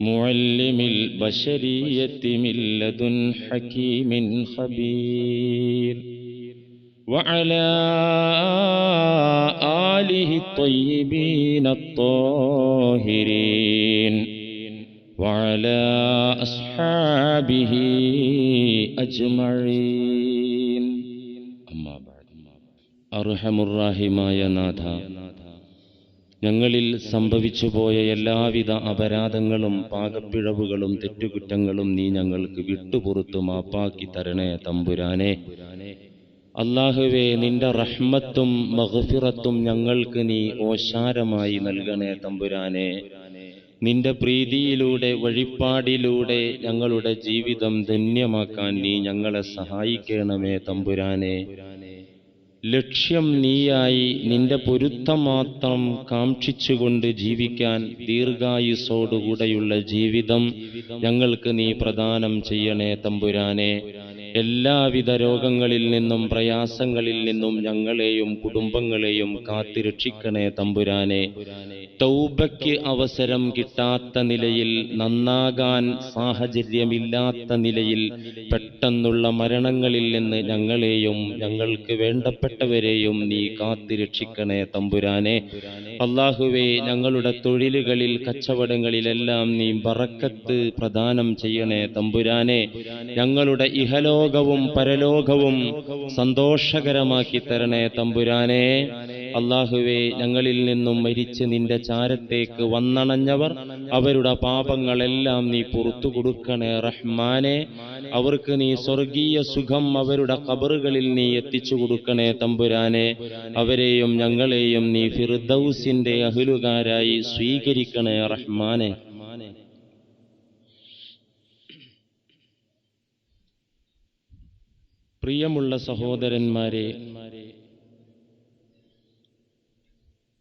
معلم البشرية من لدن حكيم خبير. وعلى آله الطيبين الطاهرين. وعلى أصحابه أجمعين. أما بعد. أرحم الراحمين നാഥ ഞങ്ങളിൽ സംഭവിച്ചുപോയ എല്ലാവിധ അപരാധങ്ങളും പാകപ്പിഴവുകളും തെറ്റുകുറ്റങ്ങളും നീ ഞങ്ങൾക്ക് വിട്ടുപുറത്തു മാപ്പാക്കി തരണേ തമ്പുരാനെ. അള്ളാഹുവെ നിന്റെ റഹ്മത്തും മഹഫിറത്തും ഞങ്ങൾക്ക് നീ ഓശാരമായി നൽകണേ തമ്പുരാനെ. നിന്റെ പ്രീതിയിലൂടെ വഴിപ്പാടിലൂടെ ഞങ്ങളുടെ ജീവിതം ധന്യമാക്കാൻ നീ ഞങ്ങളെ സഹായിക്കണമേ തമ്പുരാനെ. ലക്ഷ്യം നീയായി നിന്റെ പൊരുത്തം മാത്രം കാക്ഷിച്ചുകൊണ്ട് ജീവിക്കാൻ ദീർഘായുസോടുകൂടെയുള്ള ജീവിതം ഞങ്ങൾക്ക് നീ പ്രദാനം ചെയ്യണേ തമ്പുരാനെ. എല്ലാവിധ രോഗങ്ങളിൽ നിന്നും പ്രയാസങ്ങളിൽ നിന്നും ഞങ്ങളെയും കുടുംബങ്ങളെയും കാത്തിരക്ഷിക്കണേ തമ്പുരാനെ. തൗബയ്ക്ക് അവസരം കിട്ടാത്ത നിലയിൽ നന്നാകാൻ സാഹചര്യമില്ലാത്ത നിലയിൽ പെട്ടെന്നുള്ള മരണങ്ങളിൽ നിന്ന് ഞങ്ങളെയും ഞങ്ങൾക്ക് വേണ്ടപ്പെട്ടവരെയും നീ കാത്തിരക്ഷിക്കണേ തമ്പുരാനെ. അള്ളാഹുവേ ഞങ്ങളുടെ തൊഴിലുകളിൽ കച്ചവടങ്ങളിലെല്ലാം നീ പറക്കത്ത് പ്രദാനം ചെയ്യണേ തമ്പുരാനെ. ഞങ്ങളുടെ ഇഹലോകവും പരലോകവും സന്തോഷകരമാക്കി തരണേ തമ്പുരാനെ. അള്ളാഹുവേ ഞങ്ങളിൽ നിന്നും മരിച്ച് നിന്റെ ചാരത്തേക്ക് വന്നണഞ്ഞവർ അവരുടെ പാപങ്ങളെല്ലാം നീ പുറത്തു കൊടുക്കണേ റഹ്മാനെ. അവർക്ക് നീ സ്വർഗീയ സുഖം അവരുടെ കബറുകളിൽ നീ എത്തിച്ചു കൊടുക്കണേ തമ്പുരാനെ. അവരെയും ഞങ്ങളെയും നീ ഫിർദൌസിന്റെ അഹിലുകാരായി സ്വീകരിക്കണേ റഹ്മാനെ. പ്രിയമുള്ള സഹോദരന്മാരെ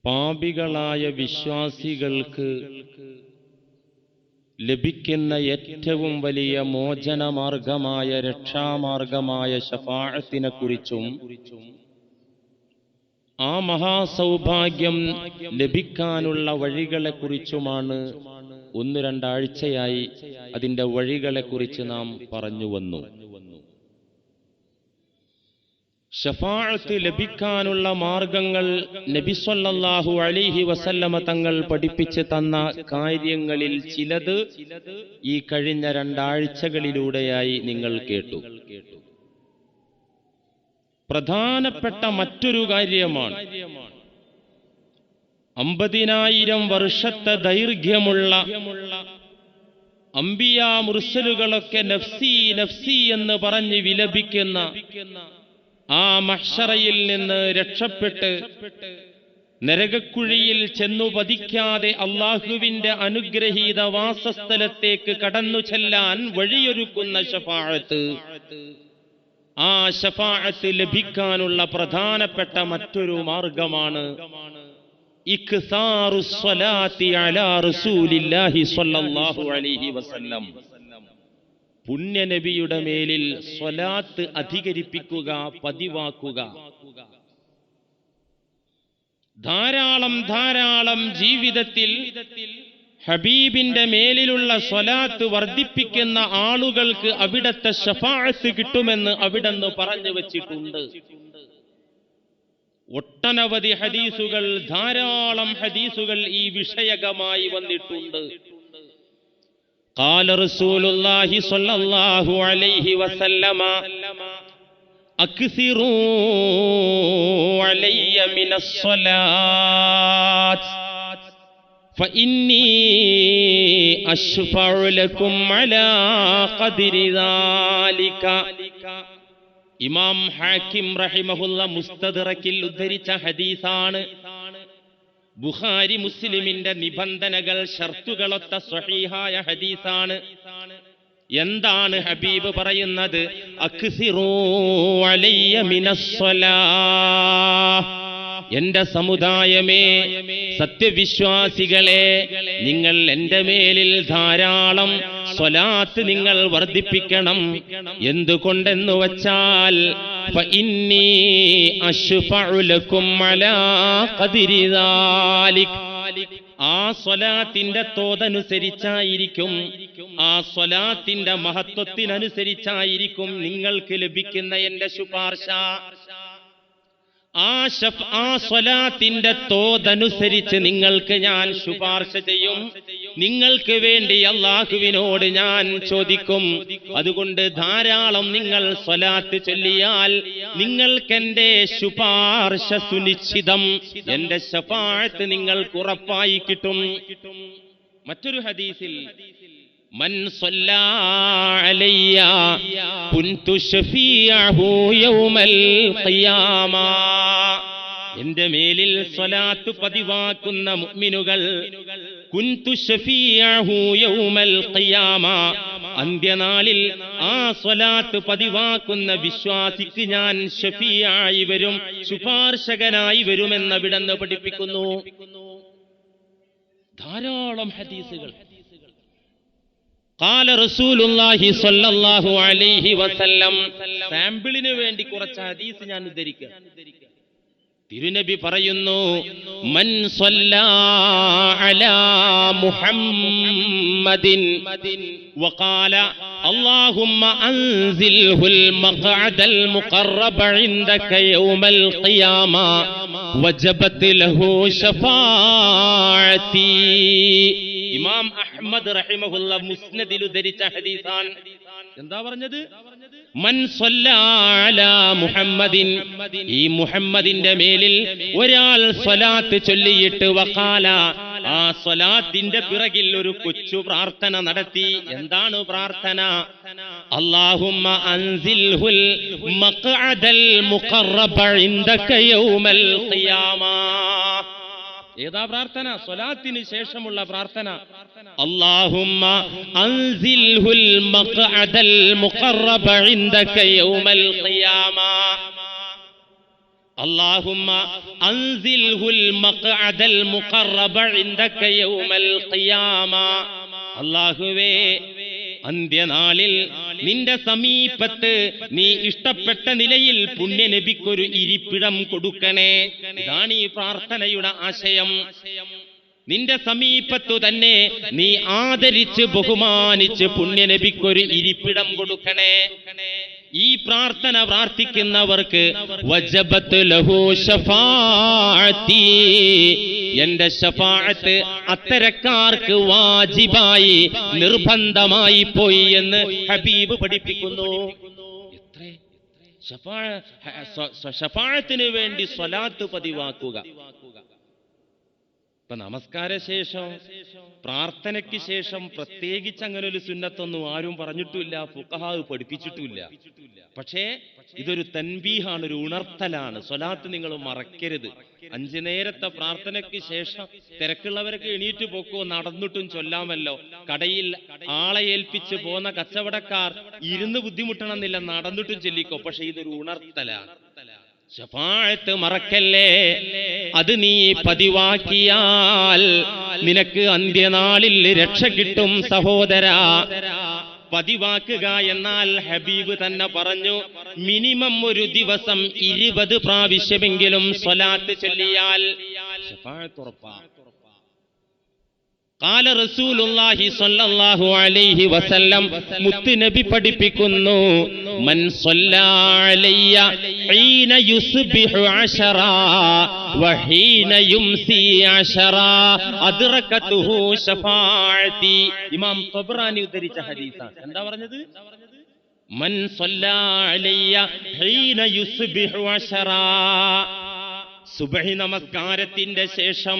പാപികളായ വിശ്വാസികൾക്ക് ലഭിക്കുന്ന ഏറ്റവും വലിയ മോചനമാർഗമായ രക്ഷാമാർഗമായ ശപാഴത്തിനെ കുറിച്ചും ആ മഹാസൗഭാഗ്യം ലഭിക്കാനുള്ള വഴികളെക്കുറിച്ചുമാണ് ഒന്ന് രണ്ടാഴ്ചയായി അതിന്റെ വഴികളെക്കുറിച്ച് നാം പറഞ്ഞു വന്നു. ഷഫാഴത്ത് ലഭിക്കാനുള്ള മാർഗങ്ങൾ നബിസ്വല്ലാഹു അലിഹി വസല്ലമ തങ്ങൾ പഠിപ്പിച്ച് തന്ന കാര്യങ്ങളിൽ ചിലത് ഈ കഴിഞ്ഞ രണ്ടാഴ്ചകളിലൂടെയായി നിങ്ങൾ കേട്ടു. പ്രധാനപ്പെട്ട മറ്റൊരു കാര്യമാണ് അമ്പതിനായിരം വർഷത്തെ ദൈർഘ്യമുള്ള അമ്പിയ മുർസലുകളൊക്കെ നഫ്സി നഫ്സി എന്ന് പറഞ്ഞ് വിലപിക്കുന്ന ആ മഹ്ഷറയിൽ നിന്ന് രക്ഷപ്പെട്ട് നരകക്കുഴിയിൽ ചെന്നു പതിക്കാതെ അള്ളാഹുവിന്റെ അനുഗ്രഹീത വാസസ്ഥലത്തേക്ക് കടന്നു ചെല്ലാൻ വഴിയൊരുക്കുന്ന ഷഫാഴത്ത് ആ ഷഫാഴത്ത് ലഭിക്കാനുള്ള പ്രധാനപ്പെട്ട മറ്റൊരു മാർഗമാണ് ഇഖ്താറു സ്വലാത്തി അലാ റസൂലില്ലാഹി സ്വല്ലല്ലാഹു അലൈഹി വസല്ലം. പുണ്യനബിയുടെ മേലിൽ സ്വലാത്ത് അധികരിപ്പിക്കുക പതിവാക്കുക. ധാരാളം ധാരാളം ജീവിതത്തിൽ ഹബീബിന്റെ മേലിലുള്ള സ്വലാത്ത് വർദ്ധിപ്പിക്കുന്ന ആളുകൾക്ക് അവിടത്തെ ഷഫാഴത്ത് കിട്ടുമെന്ന് അവിടെന്ന് പറഞ്ഞു വച്ചിട്ടുണ്ട്. ഒട്ടനവധി ഹദീസുകൾ ധാരാളം ഹദീസുകൾ ഈ വിഷയകമായി വന്നിട്ടുണ്ട്. قال رسول الله صلى الله عليه وسلم أكثروا علي من الصلاة فإني أشفع لكم على قدر ذلك ഇമാം ഹാക്കിം റഹിമഹുല്ല മുസ്തദറക്കിൽ ഉദ്ധരിച്ച ഹദീസാണ് ബുഖാരി മുസ്ലിമിന്റെ നിബന്ധനകൾ ഷർത്തുകളൊത്ത സ്വഹീഹായ ഹദീസാണ്. എന്താണ് ഹബീബ് പറയുന്നത്? എന്റെ സമുദായമേ സത്യവിശ്വാസികളെ നിങ്ങൾ എന്റെ മേലിൽ ധാരാളം സ്വലാത്ത് നിങ്ങൾ വർദ്ധിപ്പിക്കണം. എന്തുകൊണ്ടെന്ന് വച്ചാൽ ആ സ്വലാത്തിന്റെ തോതനുസരിച്ചായിരിക്കും ആ സ്വലാത്തിന്റെ മഹത്വത്തിനനുസരിച്ചായിരിക്കും നിങ്ങൾക്ക് ലഭിക്കുന്ന എന്റെ ശുപാർശ. ആ ഷഫ് ആ സ്വലാത്തിന്റെ തോതനുസരിച്ച് നിങ്ങൾക്ക് ഞാൻ ശുപാർശ ചെയ്യും. നിങ്ങൾക്ക് വേണ്ടി അള്ളാഹുവിനോട് ഞാൻ ചോദിക്കും അതുകൊണ്ട് ധാരാളം നിങ്ങൾ സ്വലാത്ത് ചൊല്ലിയാൽ നിങ്ങൾക്കെന്റെ ശുപാർശ സുനിശ്ചിതം എന്റെ ശഫാഴത്ത് നിങ്ങൾക്ക് ഉറപ്പായി കിട്ടും മറ്റൊരു ഹദീസിൽ من صلى علي كنت شفيعه يوم القيامة എന്റെ മേലിൽ സ്വലാത്ത് പതിവാക്കുന്ന മുഅ്മിനുകൾ യൗമൽ ഖിയാമ അന്ത്യനാളിൽ ആ സ്വലാത്ത് പതിവാക്കുന്ന വിശ്വാസിക്ക് ഞാൻ ഷഫിയായി വരും ശുപാർശകനായി വരുമെന്ന് വിടന്ന് പഠിപ്പിക്കുന്നു. ധാരാളം ഹദീസുകൾ. കാല റസൂലുല്ലാഹി സല്ലല്ലാഹു അലൈഹി വസല്ലം സാമ്പിളിന് വേണ്ടി കുറച്ച് ഹദീസ് ഞാൻ ഉദ്ധരിക്കാം. തിരുനബി പറയുന്നു മൻ സ്വല്ലാ അലാ മുഹമ്മദിൻ وقال اللهم أنزله المقعد المقرب عندك يوم القيامة وجبت له شفاعتي ഇമാം അഹ്മദ് റഹിമഹുല്ല മുസ്നദിൽ ഉദ്ധരിച്ച ഹദീസാൻ എന്താ പറഞ്ഞത് മൻ സ്വല്ലാ അലാ മുഹമ്മദിൻ. ഈ മുഹമ്മദിന്റെ മേലിൽ ഒരാൾ സ്വലാത്ത് ചൊല്ലിയിട്ട് വഖാല. ആ സ്വലാത്തിന്റെ പിറകിൽ ഒരു കൊച്ചു പ്രാർത്ഥന നടത്തി. എന്താണ് പ്രാർത്ഥന? അല്ലാഹുമ്മ അൻസിൽഹുൽ മഖ്അദൽ മുഖറബ ഇൻദക യൗമൽ ഖിയാമ. ഏതാ പ്രാർത്ഥന സ്വലാത്തിന് ശേഷമുള്ള പ്രാർത്ഥന അല്ലാഹുമ്മ അൻസിൽഹുൽ മഖ്അദൽ മുഖറബ ഇൻദക യൗമൽ ഖിയാമ اللهم أنزله المقعد المقرب عندك يوم القيامة അള്ളാഹുവേ അന്ത്യനാളിൽ നിന്റെ സമീപത്ത് നീ ഇഷ്ടപ്പെട്ട നിലയിൽ പുണ്യനബിക്കൊരു ഇരിപ്പിടം കൊടുക്കണേ. ഇതാണ് ഈ പ്രാർത്ഥനയുടെ ആശയം. നിന്റെ സമീപത്തു തന്നെ നീ ആദരിച്ച് ബഹുമാനിച്ച് പുണ്യനബിക്കൊരു ഇരിപ്പിടം കൊടുക്കണേ. ഈ പ്രാർത്ഥന പ്രാർത്ഥിക്കുന്നവർക്ക് എന്റെ ഷഫാഅത്ത് അത്തരക്കാർക്ക് വാജിബായി നിർബന്ധമായി പോയി എന്ന് ഹബീബ് പഠിപ്പിക്കുന്നു. ശഫാഴത്തിന് വേണ്ടി സ്വലാത്ത് പതിവാക്കുക. ഇപ്പൊ നമസ്കാരശേഷം പ്രാർത്ഥനയ്ക്ക് ശേഷം പ്രത്യേകിച്ച് അങ്ങനെ ഒരു സുന്നത്തൊന്നും ആരും പറഞ്ഞിട്ടില്ല ഫുക്കഹാവ് പഠിപ്പിച്ചിട്ടില്ല. പക്ഷേ ഇതൊരു തൻബീഹാണ് ഒരു ഉണർത്തലാണ്. സ്വലാത്ത് നിങ്ങൾ മറക്കരുത്. അഞ്ചു നേരത്തെ പ്രാർത്ഥനയ്ക്ക് ശേഷം തിരക്കുള്ളവരൊക്കെ എണീറ്റ് പോക്കോ നടന്നിട്ടും ചൊല്ലാമല്ലോ. കടയിൽ ആളെ ഏൽപ്പിച്ച് പോന്ന കച്ചവടക്കാർ ഇരുന്ന് ബുദ്ധിമുട്ടണമെന്നില്ല നടന്നിട്ടും ചൊല്ലിക്കോ. പക്ഷെ ഇതൊരു ഉണർത്തലാണ്. ശഫാഴത്ത് മറക്കല്ലേ? അത് നീ പതിവാക്കിയാൽ നിനക്ക് അന്ത്യനാളിൽ രക്ഷ കിട്ടും സഹോദര. പതിവാക്കുക എന്നാൽ ഹബീബ് തന്നെ പറഞ്ഞു മിനിമം ഒരു ദിവസം ഇരുപത് പ്രാവശ്യമെങ്കിലും സ്വലാത്ത് ചൊല്ലിയാൽ ഷഫാഅത്ത് കാല റസൂലുല്ലാഹി സ്വല്ലല്ലാഹു അലൈഹി വസല്ലം മുത്തുനബി പഠിപ്പിക്കുന്നു. മൻ സ്വല്ലഅലയ്യ ഹീന യുസ്ബിഹു അശറാ വഹീന യുംസി അശറാ അദ്റകതുഹു ശഫാഅതി ഇമാം തബ്രാനി ഉദ്ധരിച്ച ഹദീസാണ്. എന്താ പറഞ്ഞത്? മൻ സ്വല്ലഅലയ്യ ഹീന യുസ്ബിഹു അശറാ സുബഹി നമസ്കാരത്തിന്റെ ശേഷം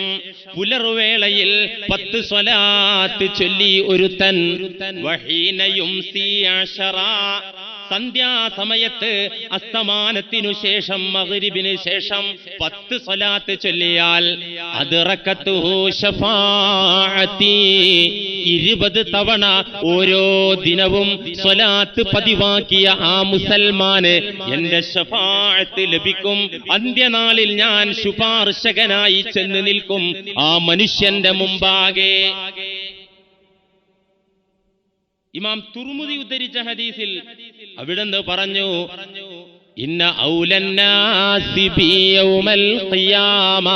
പുലർവേളയിൽ പത്ത് സ്വലാത്ത് ചൊല്ലി ഒരുത്തൻ വഹീനയും സന്ധ്യാസമയത്ത് അസ്തമാനത്തിനു ശേഷം മകരിബിന് ശേഷം പത്ത് സ്വലാത്ത് ചൊല്ലിയാൽ ഇരുപത് തവണ ഓരോ ദിനവും സ്വലാത്ത് പതിവാക്കിയ ആ മുസൽമാന് എന്റെ ഷഫാഅത്ത് ലഭിക്കും. അന്ത്യനാളിൽ ഞാൻ ശുപാർശകനായി ചെന്ന് നിൽക്കും ആ മനുഷ്യന്റെ മുമ്പാകെ. ഇമാം തുർമുദി ഉദ്ധരിച്ച ഹദീസിൽ അവിടെന്ന് പറഞ്ഞു? ഇന്ന ഔലന്നാസിബിയൗമൽ ഖിയാമ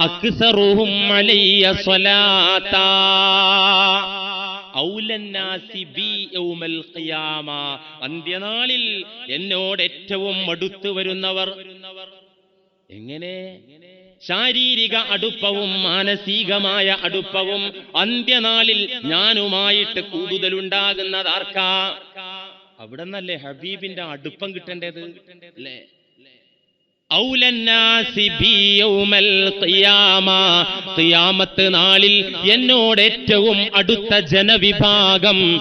അക്സറുഹും അലയ്യ സ്വലാത്താ. അന്ത്യനാളിൽ എന്നോട് ഏറ്റവും അടുത്തു വരുന്നവർ. എങ്ങനെ? ശാരീരിക അടുപ്പവും മാനസികമായ അടുപ്പവും അന്ത്യനാളിൽ ഞാനുമായിട്ട് കൂടുതലുണ്ടാകുന്നതാർക്കാ അവിടെ നിന്നല്ലേ ഹബീബിന്റെ അടുപ്പം കിട്ടേണ്ടത്? അല്ലേ? ിയാമത്ത് നാളിൽ എന്നോട് ഏറ്റവും അടുത്ത ജനവിഭാഗം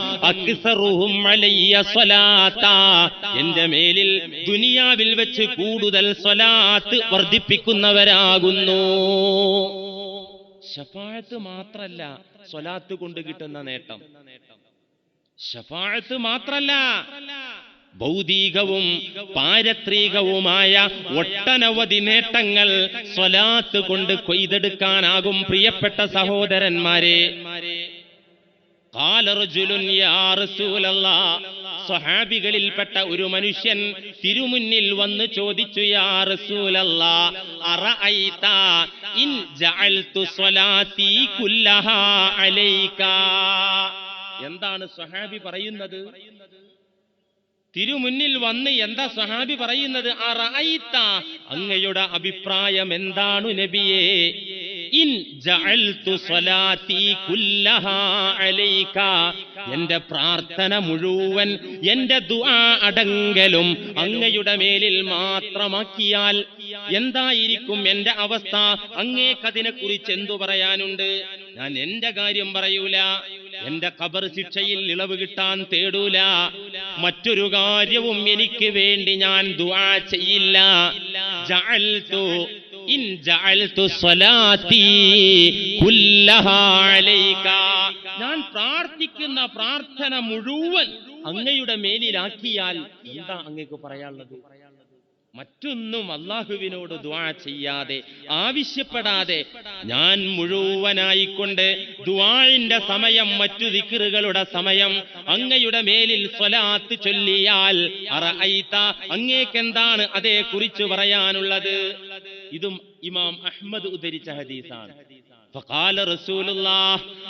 എന്റെ മേലിൽ ദുനിയാവിൽ വെച്ച് കൂടുതൽ സ്വലാത്ത് വർദ്ധിപ്പിക്കുന്നവരാകുന്നു. ഷഫാഴത്ത് മാത്രല്ല സ്വലാത്ത് കൊണ്ട് കിട്ടുന്ന നേട്ടം. ഷഫാഴത്ത് മാത്രല്ല ഭൗതികവും പാരത്രികവുമായ ഒട്ടനവധി നേട്ടങ്ങൾ സ്വലാത്ത് കൊണ്ട് കൊയ്തെടുക്കാനാകും പ്രിയപ്പെട്ട സഹോദരന്മാരെ. സ്വഹാബികളിൽപ്പെട്ട ഒരു മനുഷ്യൻ തിരുമുന്നിൽ വന്ന് ചോദിച്ചു യാ റസൂലല്ലാ അറഅയ്ത ഇൻ ജഅൽതു സ്വലാത്തി കുല്ലഹാ അലൈക? എന്താണ് സഹാബി പറയുന്നത്? തിരുമുന്നിൽ വന്ന് എന്താ സഹാബി പറയുന്നത്? അങ്ങയുടെ അഭിപ്രായം എന്താണു നബിയേ? ഇൻ എന്റെ പ്രാർത്ഥന മുഴുവൻ എന്റെ ദുആ അടങ്കലും അങ്ങയുടെ മേലിൽ മാത്രമാക്കിയാൽ എന്തായിരിക്കും എന്റെ അവസ്ഥ? അങ്ങേക്കതിനെ കുറിച്ച് എന്തു പറയാനുണ്ട്? ഞാൻ എന്റെ കാര്യം പറയൂല. എന്റെ കബർ ശിക്ഷയിൽ ഇളവ് കിട്ടാൻ തേടൂല. മറ്റൊരു കാര്യവും എനിക്ക് വേണ്ടി ഞാൻ ദുആ ചെയ്യില്ല. ജഅൽതു ഇൻ ജഅൽതു സ്വലാത്തി കുല്ലഹാ അലൈക. ഞാൻ പ്രാർത്ഥിക്കുന്ന പ്രാർത്ഥന മുഴുവൻ അങ്ങയുടെ മേലിലാക്കിയാൽ എന്താ അങ്ങേക്ക് പറയാനുള്ളത്? മറ്റൊന്നും അള്ളാഹുവിനോട് ദുആ ചെയ്യാതെ ആവശ്യപ്പെടാതെ ഞാൻ മുഴുവനായിക്കൊണ്ട് ദ്വാഴിന്റെ സമയം മറ്റു ദിക്കറുകളുടെ സമയം അങ്ങയുടെ മേലിൽ സ്വലാത്ത് ചൊല്ലിയാൽ അങ്ങേക്കെന്താണ് അതേ കുറിച്ച് പറയാനുള്ളത്? ഇതും ഇമാം അഹമ്മദ് ഉദ്ധരിച്ച ഹദീസാണ്.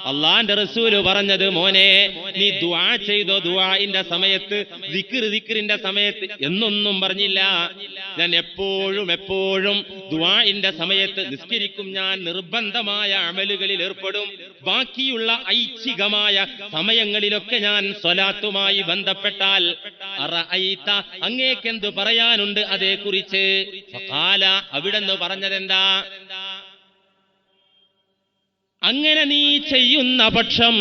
അള്ളാന്റെ റസൂൽ പറഞ്ഞത് മോനെ നീ ദുആ ചെയ്തോ ദുആഇന്റെ സമയത്ത് ദിക്ർ ദിക്റിന്റെ സമയത്ത് എന്നൊന്നും പറഞ്ഞില്ല. ഞാൻ എപ്പോഴും എപ്പോഴും ദുആഇന്റെ സമയത്ത് നിസ്കരിക്കും ഞാൻ നിർബന്ധമായ അമലുകളിൽ ഏർപ്പെടും. ബാക്കിയുള്ള ഐച്ഛികമായ സമയങ്ങളിലൊക്കെ ഞാൻ സ്വലാത്തുമായി ബന്ധപ്പെട്ടാൽ അങ്ങേക്കെന്ത് പറയാനുണ്ട് അതേക്കുറിച്ച്? ഫഖാല അവിടെന്ന് പറഞ്ഞതെന്താ? അങ്ങനെ നീ ചെയ്യുന്ന പക്ഷം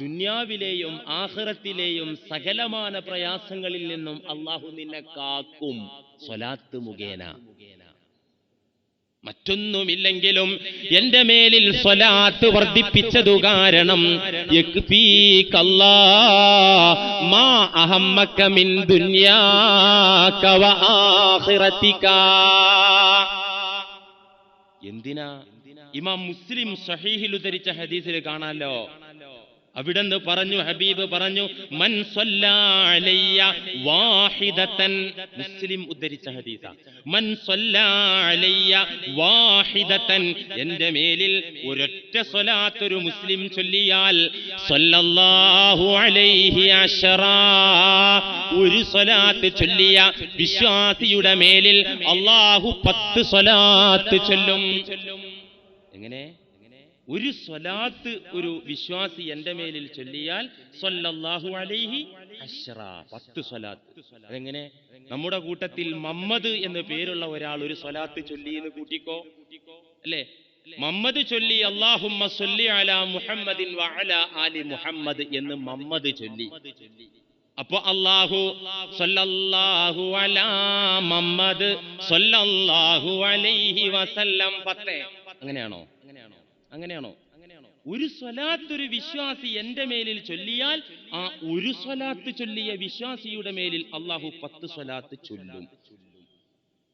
ദുന്യാവിലെയും ആഹ്റത്തിലെയും സകലമാന പ്രയാസങ്ങളിൽ നിന്നും അള്ളാഹു നിന്നെ കാക്കും. സ്വലാത്ത് മുഖേന. മറ്റൊന്നുമില്ലെങ്കിലും എന്റെ മേലിൽ സ്വലാത്ത് വർദ്ധിപ്പിച്ചതു കാരണം എന്തിനാ? ഇമാം മുസ്ലിം സഹീഹിൽ ഉദ്ധരിച്ച ഹദീസിൽ കാണാലോ? അവിടെന്ന് പറഞ്ഞു ഹബീബ് പറഞ്ഞു മൻ മുസ്ലിം ഉദ്ധരിച്ച ഹദീസ. മൻ വാഹിദത്തൻ. എന്റെ മേലിൽ ഒരൊറ്റ സ്വലാത്ത് ഒരു മുസ്ലിം ചൊല്ലിയാൽ സല്ലല്ലാഹു അലൈഹി ഒരു സ്വലാത്ത് ചൊല്ലിയ വിശ്വാസിയുടെ മേലിൽ അള്ളാഹു പത്ത് സ്വലാത്ത് ചൊല്ലും. എങ്ങനെ? ഒരു സ്വലാത്ത് ഒരു വിശ്വാസി എന്റെ മേലിൽ ചൊല്ലിയാൽ അലൈഹി സ്വലാത്ത്. അതെങ്ങനെ? നമ്മുടെ കൂട്ടത്തിൽ മമ്മദ് എന്ന് പേരുള്ള ഒരാൾ ഒരു സ്വലാത്ത് ചൊല്ലി എന്ന് കൂട്ടിക്കോ. അല്ലേ? മമ്മദ് ചൊല്ലി അള്ളാഹുമ്മ സൊല്ലി മുഹമ്മദിൻ ആലി മുഹമ്മദ് എന്ന് മമ്മദ് ചൊല്ലി. അപ്പൊ അള്ളാഹു സല്ലല്ലാഹു അലാ മമ്മദ് സല്ലല്ലാഹു അലൈഹി വസല്ലം പത്ത്? അങ്ങനെയാണോ? അങ്ങനെയാണോ? ഒരു സ്വലാത്ത് ഒരു വിശ്വാസി എന്റെ മേലിൽ ചൊല്ലിയാൽ ആ ഒരു സ്വലാത്ത് ചൊല്ലിയ വിശ്വാസിയുടെ മേലിൽ അള്ളാഹു പത്ത് സ്വലാത്ത് ചൊല്ലും.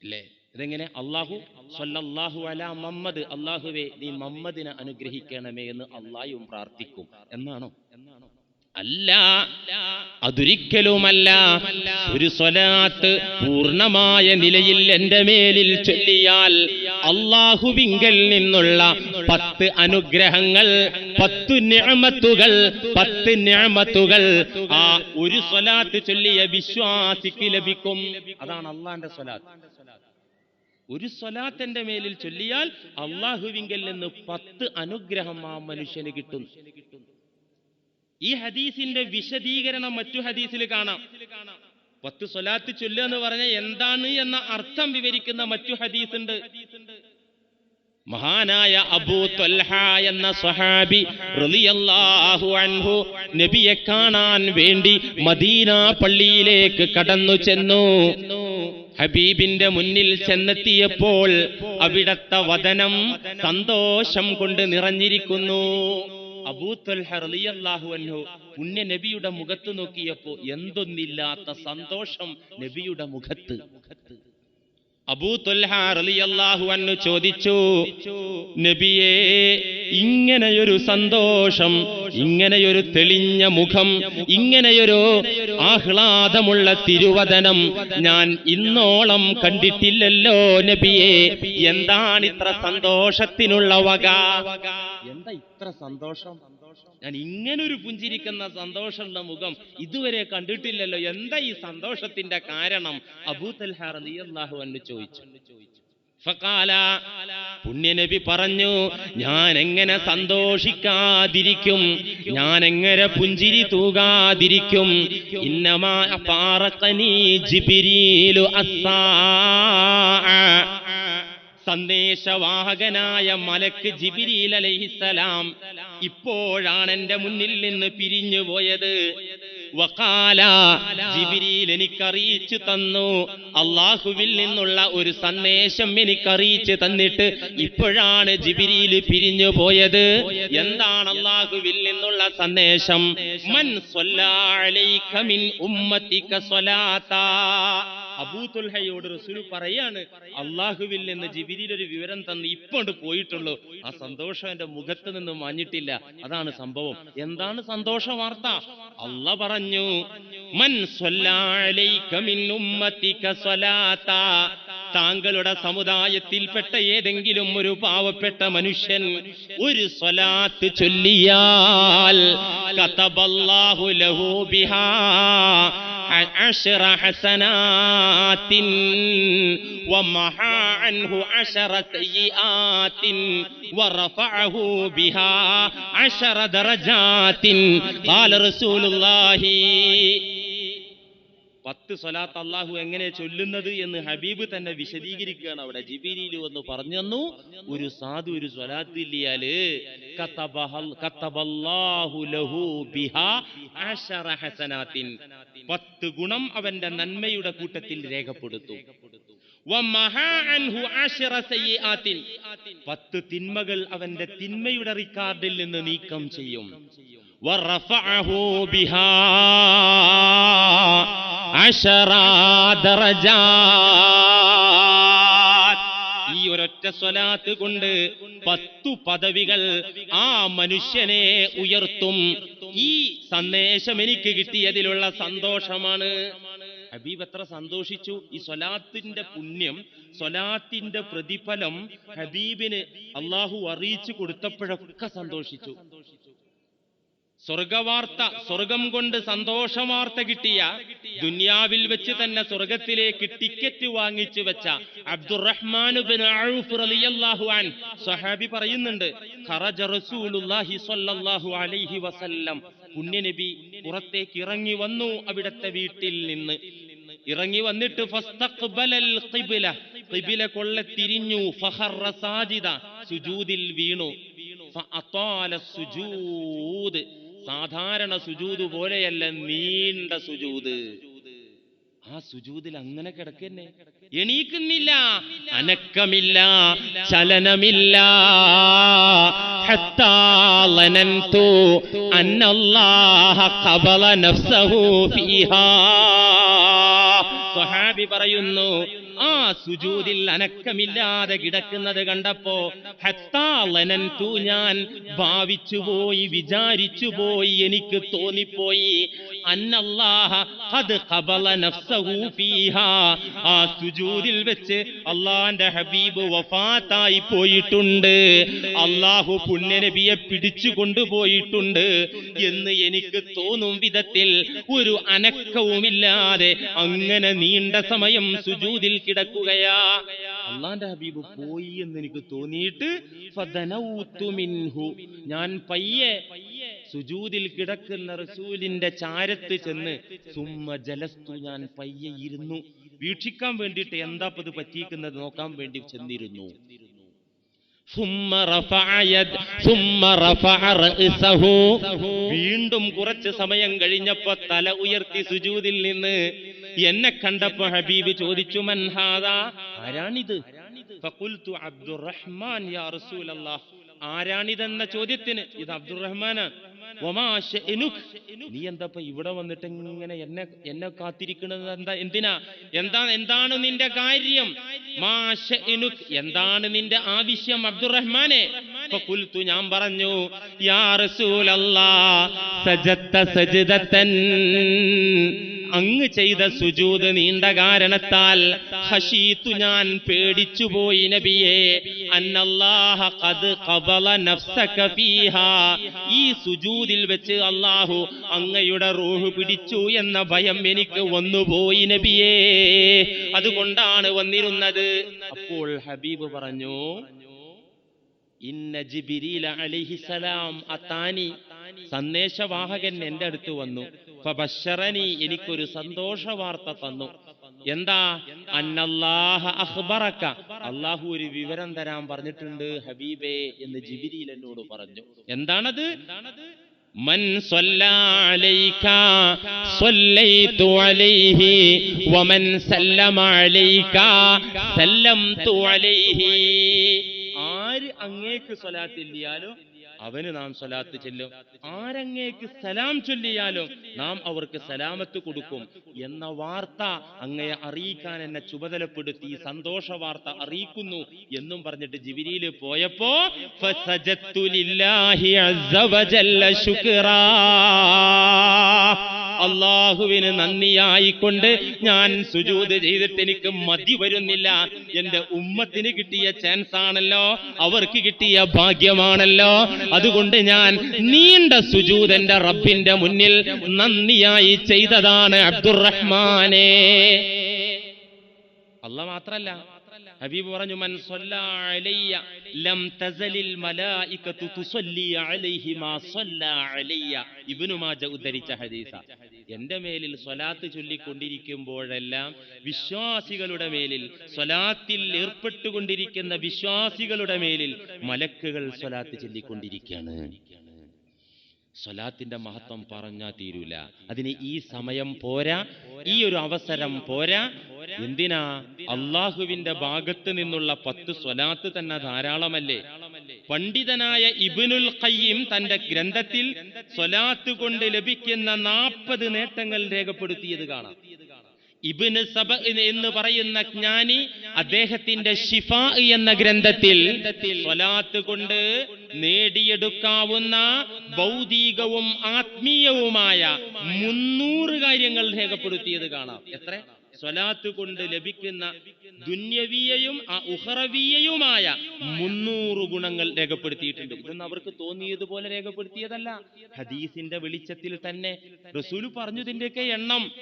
അല്ലേ ഇതെങ്ങനെ? അള്ളാഹു സല്ലല്ലാഹു അലാ മമ്മദ് അള്ളാഹുവെ നീ മമ്മദിനെ അനുഗ്രഹിക്കണമേ എന്ന് അള്ളാഹും പ്രാർത്ഥിക്കും. എന്നാണോ എന്നാണോ? അല്ല അതൊരിക്കലുമല്ല. ഒരു സ്വലാത്ത് പൂർണമായ നിലയിൽ എന്റെ മേലിൽ ചൊല്ലിയാൽ അള്ളാഹുവിങ്കൽ നിന്നുള്ള പത്ത് അനുഗ്രഹങ്ങൾ പത്ത് ഞാമത്തുകൾ പത്ത് ഞാമത്തുകൾ ആ ഒരു സ്വലാത്ത് ചൊല്ലിയ വിശ്വാസിക്ക് ലഭിക്കും. അതാണ് അള്ളാന്റെ സ്വലാത്ത്. ഒരു സ്വലാത്തിന്റെ മേലിൽ ചൊല്ലിയാൽ അള്ളാഹുവിങ്കൽ നിന്ന് പത്ത് അനുഗ്രഹം ആ മനുഷ്യന് കിട്ടും. ഈ ഹദീസിന്റെ വിശദീകരണം മറ്റു ഹദീസിൽ കാണാം. പത്ത് സ്വലാത്ത് ചൊല്ലുക എന്ന് പറഞ്ഞ എന്താണ് എന്ന അർത്ഥം വിവരിക്കുന്ന മറ്റു ഹദീസ് ഉണ്ട് മഹാനായ അബൂ ത്വൽഹ എന്ന സ്വഹാബി റളിയല്ലാഹു അൻഹു നബിയെ കാണാൻ വേണ്ടി മദീന പള്ളിയിലേക്ക് കടന്നു ചെന്നു. ഹബീബിന്റെ മുന്നിൽ ചെന്നെത്തിയപ്പോൾ അവിടത്തെ വതനം സന്തോഷം കൊണ്ട് നിറഞ്ഞിരിക്കുന്നു. അബൂത്വൽഹ അൻഹു പുണ്യ നബിയുടെ മുഖത്ത് നോക്കിയപ്പോ എന്തൊന്നില്ലാത്ത സന്തോഷം നബിയുടെ മുഖത്ത്. അബൂ ത്വൽഹ റളിയല്ലാഹു അൻഹു ചോദിച്ചു നബിയേ ഇങ്ങനെയൊരു സന്തോഷം ഇങ്ങനെയൊരു തെളിഞ്ഞ മുഖം ഇങ്ങനെയൊരു ആഹ്ലാദമുള്ള തിരുവദനം ഞാൻ ഇന്നോളം കണ്ടിട്ടില്ലല്ലോ നബിയെ. എന്താണ് ഇത്ര സന്തോഷത്തിനുള്ള വക? എന്താ ഇത്ര സന്തോഷം? ഞാൻ ഇങ്ങനൊരു പുഞ്ചിരിക്കുന്ന സന്തോഷമുള്ള മുഖം ഇതുവരെ കണ്ടിട്ടില്ലല്ലോ. എന്താ ഈ സന്തോഷത്തിന്റെ കാരണം? അബൂതൽഹാർ അൻഹു ചോദിച്ചു. പുണ്യനബി പറഞ്ഞു ഞാൻ എങ്ങനെ സന്തോഷിക്കാതിരിക്കും? ഞാൻ എങ്ങനെ പുഞ്ചിരി തൂകാതിരിക്കും? ഇന്നമാ പാറക്കനീ ജിബിരീലു അസ്സാ. സന്ദേശവാഹകനായ മലക്ക് ജിബിരിൽ അലൈഹിസലാം ഇപ്പോഴാണ് എന്റെ മുന്നിൽ നിന്ന് പിരിഞ്ഞു പോയത്. വക്കാല ജിബിരിൽ എനിക്കറിയിച്ചു തന്നു. അള്ളാഹുവിൽ നിന്നുള്ള ഒരു സന്ദേശം എനിക്കറിയിച്ചു തന്നിട്ട് ഇപ്പോഴാണ് ജിബിരിയിൽ പിരിഞ്ഞു പോയത്. എന്താണ് അള്ളാഹുവിൽ നിന്നുള്ള സന്ദേശം? മൻ സ്വല്ലാ അലൈക മിൻ ഉമ്മത്തിക സ്വലാത്താ. അബൂതുൽഹയോട് റസൂൽ പറയാണ് അള്ളാഹുവിൽ നിന്ന് ജിബിരിയിൽ ഒരു വിവരം തന്ന് ഇപ്പോണ്ട് പോയിട്ടുള്ളൂ. ആ സന്തോഷം എന്റെ മുഖത്ത് നിന്ന് മാഞ്ഞിട്ടില്ല. അതാണ് സംഭവം. എന്താണ് സന്തോഷ വാർത്ത? അല്ല പറഞ്ഞു മൻ താങ്കളുടെ സമുദായത്തിൽപ്പെട്ട ഏതെങ്കിലും ഒരു പാവപ്പെട്ട മനുഷ്യൻ ഒരു സ്വലാത്ത് ചൊല്ലിയാൽ عشر حسنات ومحى عنه عشر سيئات ورفعه بها عشر درجات قال رسول الله പത്ത് സ്വലാത്ത് അള്ളാഹു എങ്ങനെ ചൊല്ലുന്നത് എന്ന് ഹബീബ് തന്നെ വിശദീകരിക്കുകയാണ് അവിടെ ജിബിരിയിൽ വന്ന് പറഞ്ഞു തന്നു ഒരു സാധു ഒരു സ്വലാത്ത് ഇല്ലിയാല് കതബഹൽ- കതബല്ലാഹു ലഹു ബിഹാ അശറ ഹസനാത്തിൻ. പത്ത് ഗുണം അവന്റെ നന്മയുടെ കൂട്ടത്തിൽ രേഖപ്പെടുത്തു. പത്ത് തിന്മകൾ അവന്റെ തിന്മയുടെ റിക്കാർഡിൽ നിന്ന് നീക്കം ചെയ്യും. അഷറാ ദറജാ ഒറ്റ സ്വലാത്ത് കൊണ്ട് പത്തു പദവികൾ ആ മനുഷ്യനെ ഉയർത്തും. ഈ സന്ദേശം എനിക്ക് കിട്ടിയതിലുള്ള സന്തോഷമാണ്. ഹബീബ് എത്ര സന്തോഷിച്ചു. ഈ സ്വലാത്തിന്റെ പുണ്യം സ്വലാത്തിന്റെ പ്രതിഫലം ഹബീബിന് അള്ളാഹു അറിയിച്ചു കൊടുത്തപ്പോഴൊക്കെ സന്തോഷിച്ചു. സ്വർഗവാർത്ത സ്വർഗം കൊണ്ട് സന്തോഷവാർത്ത കിട്ടിയ ദുനിയാവിൽ വെച്ച് തന്നെ സ്വർഗത്തിലേക്ക് ടിക്കറ്റ് വാങ്ങിച്ചു വെച്ച അബ്ദുറഹ്മാൻ സ്വഹാബി പറയുന്നുണ്ട് അലൈഹി വസല്ലം. പുറത്തേക്ക് ഇറങ്ങി വന്നു അവിടത്തെ വീട്ടിൽ നിന്ന്. ഇറങ്ങി വന്നിട്ട് ഖിബ്ല. കൊള്ള തിരിഞ്ഞു. സാജിദ. സുജൂദിൽ വീണു. സുജൂദ്. സാധാരണ സുജൂത് പോലെയല്ല നീണ്ട സുജൂത്. ആ സുജൂതിൽ അങ്ങനെ കിടക്കന്നെ. എണീക്കുന്നില്ല അനക്കമില്ല ചലനമില്ല. ഹത്താലനൻ പറയുന്നു ആ സുജൂദിൽ അനക്കമില്ലാതെ കിടക്കുന്നത് കണ്ടപ്പോ ഹത്താ ലനൻതു ഞാൻ ഭാവിച്ചുപോയി വിചാരിച്ചുപോയി എനിക്ക് തോന്നിപ്പോയി. ആ സുജൂദിൽ വെച്ച് അള്ളാന്റെ ഹബീബ് വഫാത്തായി പോയിട്ടുണ്ട്. അള്ളാഹു പുണ്യനബിയെ പിടിച്ചു കൊണ്ടുപോയിട്ടുണ്ട്. എന്ന് എനിക്ക് തോന്നും വിധത്തിൽ ഒരു അനക്കവുമില്ലാതെ അങ്ങനെ നീണ്ട സമയം സുജൂദിൽ കിടക്കുകയാ. അള്ളാന്റെ ഹബീബ് പോയി എന്ന് എനിക്ക് തോന്നിയിട്ട് ഞാൻ പയ്യെ സുജൂതിൽ കിടക്കുന്ന റസൂലിന്റെ ചാരത്ത് ചെന്ന് സുമ്മ ജലസ്തു ഞാൻ പയ്യെ ഇരുന്നു വീക്ഷിക്കാൻ വേണ്ടിയിട്ട് എന്താ അത് പറ്റിയിരിക്കുന്നത് നോക്കാൻ വേണ്ടി ചെന്നിരുന്നു. വീണ്ടും കുറച്ച് സമയം കഴിഞ്ഞപ്പോ തല ഉയർത്തി സുജൂതിൽ നിന്ന് എന്നെ കണ്ടപ്പോ ഹബീബ് ചോദിച്ചു മൻഹാദാ ആരാണിത്? അബ്ദുറഹ്മാൻ യാ ആരാണിതെന്ന ചോദ്യത്തിന്? ഇത് അബ്ദുറഹ്മാനാണ്. നീ എന്താ ഇവിടെ വന്നിട്ട് ഇങ്ങനെ എന്നെ എന്നെ കാത്തിരിക്കുന്നത് എന്താ എന്തിനാ? എന്താ എന്താണ് നിന്റെ കാര്യം? എന്താണ് നിന്റെ ആവശ്യം അബ്ദുറഹ്മാനെ? ഫഖുൽതു ഞാൻ പറഞ്ഞു യാ റസൂലല്ലാ സജത്ത സജ്ദത്തൻ. അങ്ങ് ചെയ്ത സുജൂത് നീണ്ട കാരണത്താൽ ഹഷീത്തു ഞാൻ പേടിച്ചുപോയി നബിയെ. ഖദ് ഖബല നഫ്സക ഈ സുജൂതിൽ വെച്ച് അല്ലാഹു അങ്ങയുടെ റൂഹ് പിടിച്ചു എന്ന ഭയം എനിക്ക് വന്നുപോയി നബിയേ. അതുകൊണ്ടാണ് വന്നിരുന്നത്. അപ്പോൾ ഹബീബ് പറഞ്ഞു അത്താനി സന്ദേശവാഹകൻ എന്റെ അടുത്ത് വന്നു. ഫബശ്ശറനി എനിക്കൊരു സന്തോഷ വാർത്ത തന്നു എന്താ അന്നല്ലാഹ അഖ്ബറക അള്ളാഹു ഒരു വിവരം തരാൻ പറഞ്ഞിട്ടുണ്ട് ഹബീബേ എന്ന് ജിബിരിൽ എന്നോട് പറഞ്ഞു എന്താണത് من صلى عليك صليت عليه ومن سلم عليك سلمت عليه ആര് അങ്ങേക്ക് സ്വലാത്ത് ചൊല്ലിയാലോ അവന് നാം സ്വലാത്ത് ചെല്ലും ആരങ്ങേക്ക് സലാം ചൊല്ലിയാലും നാം അവർക്ക് സലാമത്ത് കൊടുക്കും എന്ന വാർത്ത അങ്ങയെ അറിയിക്കാൻ എന്നെ ചുമതലപ്പെടുത്തി സന്തോഷ വാർത്ത അറിയിക്കുന്നു എന്നും പറഞ്ഞിട്ട് ജിബിരിയിൽ പോയപ്പോ ഫസജത്തുലില്ലാഹി അസ്സ ശുക്റാ. അള്ളാഹുവിന് നന്ദിയായിക്കൊണ്ട് ഞാൻ സുജൂത് ചെയ്തിട്ട് എനിക്ക് മതി വരുന്നില്ല. എന്റെ ഉമ്മത്തിന് കിട്ടിയ ചാൻസ് ആണല്ലോ. അവർക്ക് കിട്ടിയ ഭാഗ്യമാണല്ലോ. അതുകൊണ്ട് ഞാൻ നീണ്ട സുജൂത് എന്റെ റബ്ബിന്റെ മുന്നിൽ നന്ദിയായി ചെയ്തതാണ് അബ്ദുറഹ്മാനെ. അല്ല മാത്രല്ല ഹബീബ് പറഞ്ഞു മൻ ലം തസലിൽ അലൈഹി മാ ഇബ്നു മാജ ഉദ്ധരിച്ച ഹദീസ. എന്റെ മേലിൽ സ്വലാത്ത് ചൊല്ലിക്കൊണ്ടിരിക്കുമ്പോഴെല്ലാം വിശ്വാസികളുടെ മേലിൽ സ്വലാത്തിൽ ഏർപ്പെട്ടുകൊണ്ടിരിക്കുന്ന വിശ്വാസികളുടെ മേലിൽ മലക്കുകൾ സ്വലാത്ത് ചൊല്ലിക്കൊണ്ടിരിക്കുകയാണ്. സ്വലാത്തിന്റെ മഹത്വം പറഞ്ഞാ തീരൂല. അതിന് ഈ സമയം പോരാ ഈ ഒരു അവസരം പോരാ എന്തിനാ? അള്ളാഹുവിന്റെ ഭാഗത്ത് നിന്നുള്ള പത്ത് സ്വലാത്ത് തന്നെ ധാരാളമല്ലേ? പണ്ഡിതനായ ഇബിനുൽ ഖയ്യിം തന്റെ ഗ്രന്ഥത്തിൽ സ്വലാത്ത് കൊണ്ട് ലഭിക്കുന്ന നാൽപ്പത് നേട്ടങ്ങൾ രേഖപ്പെടുത്തിയത് കാണാം. ഇബിന് സബ എന്ന് പറയുന്ന ജ്ഞാനി അദ്ദേഹത്തിന്റെ ഷിഫ എന്ന ഗ്രന്ഥത്തിൽ സ്വലാത്ത് കൊണ്ട് നേടിയെടുക്കാവുന്ന ഭൗതികവും ആത്മീയവുമായ മുന്നൂറ് കാര്യങ്ങൾ രേഖപ്പെടുത്തിയത് കാണാം. എത്ര? സ്വലാത്ത് കൊണ്ട് ലഭിക്കുന്ന ദുന്യവീയയും ആ ഉഹറവീയയുമായ മുന്നൂറ് ഗുണങ്ങൾ രേഖപ്പെടുത്തിയിട്ടുണ്ട്. ഇതൊന്നും അവർക്ക് തോന്നിയതുപോലെ രേഖപ്പെടുത്തിയതല്ല. ഹദീസിന്റെ വെളിച്ചത്തിൽ തന്നെ റസൂൽ പറഞ്ഞതിന്റെയൊക്കെ എണ്ണം.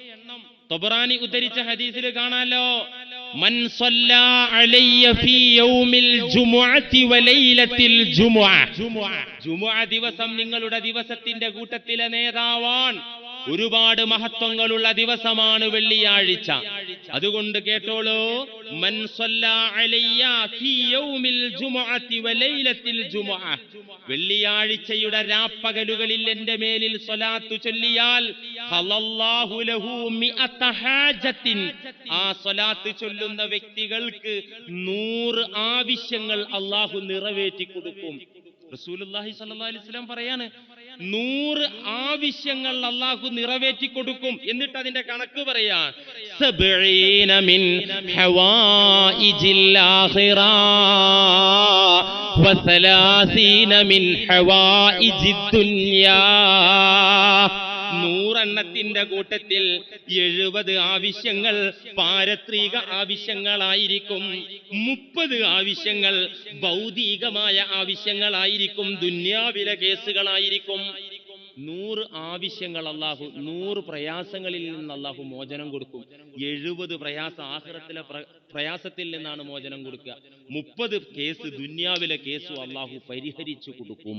തൊബറാനി ഉദ്ധരിച്ച ഹദീസിൽ കാണാലോ? മൻ ദിവസം നിങ്ങളുടെ ദിവസത്തിന്റെ കൂട്ടത്തിലെ നേതാവാൻ ഒരുപാട് മഹത്വങ്ങളുള്ള ദിവസമാണ് വെള്ളിയാഴ്ച. അതുകൊണ്ട് കേട്ടോളൂ വെള്ളിയാഴ്ചയുടെ രാപ്പകലുകളിൽ എന്റെ മേലിൽ സ്വലാത്തു ചൊല്ലിയാൽ ആ സ്വലാത്ത് ചൊല്ലുന്ന വ്യക്തികൾക്ക് നൂറ് ആവശ്യങ്ങൾ അള്ളാഹു നിറവേറ്റി കൊടുക്കും സ്വല്ലല്ലാഹി അലൈഹി പറയാണ് നൂറ് ആവശ്യങ്ങൾ അള്ളാഹു നിറവേറ്റി കൊടുക്കും എന്നിട്ട് അതിന്റെ കണക്ക് പറയാ. നൂറെണ്ണത്തിന്റെ കൂട്ടത്തിൽ എഴുപത് ആവശ്യങ്ങൾ പാരത്രിക ആവശ്യങ്ങളായിരിക്കും. മുപ്പത് ആവശ്യങ്ങൾ ഭൗതികമായ ആവശ്യങ്ങളായിരിക്കും. ദുന്യാവിലെ കേസുകളായിരിക്കും. നൂറ് ആവശ്യങ്ങൾ അള്ളാഹു നൂറ് പ്രയാസങ്ങളിൽ നിന്ന് അള്ളാഹു മോചനം കൊടുക്കും. എഴുപത് പ്രയാസ ആഹ്റത്തിലെ പ്ര- പ്രയാസത്തിൽ നിന്നാണ് മോചനം കൊടുക്കുക. മുപ്പത് കേസ് ദുന്യാവിലെ കേസും അള്ളാഹു പരിഹരിച്ചു കൊടുക്കും.